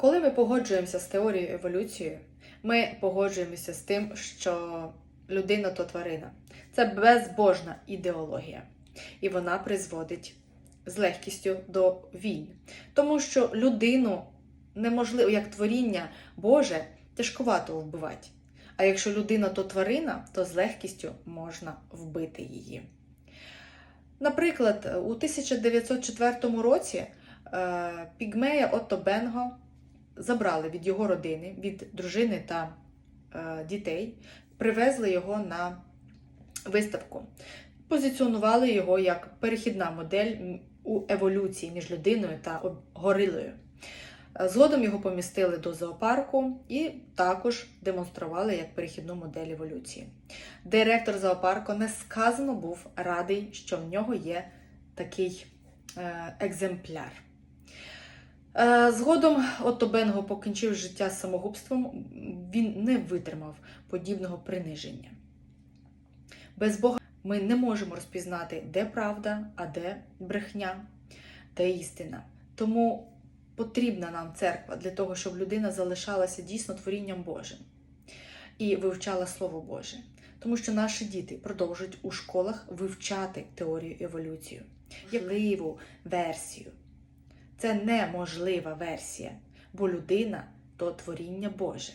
Коли ми погоджуємося з теорією еволюції, ми погоджуємося з тим, що людина то тварина. Це безбожна ідеологія, і вона призводить з легкістю до війн. Тому що людину неможливо, як творіння Боже, тяжкувато вбивати. А якщо людина то тварина, то з легкістю можна вбити її. Наприклад, у 1904 році е, пігмея Отто Бенго забрали від його родини, від дружини та е, дітей, привезли його на виставку. Позиціонували його як перехідна модель у еволюції між людиною та горилою. Е, Згодом його помістили до зоопарку і також демонстрували як перехідну модель еволюції. Директор зоопарку несказано був радий, що в нього є такий е, екземпляр. Е, Згодом Отто Бенго покінчив життя самогубством. Він не витримав подібного приниження. Без Бога ми не можемо розпізнати, де правда, а де брехня, де істина. Тому потрібна нам церква для того, щоб людина залишалася дійсно творінням Божим і вивчала Слово Боже. Тому що наші діти продовжують у школах вивчати теорію еволюції, можливу версію. Це неможлива версія, бо людина то творіння Боже.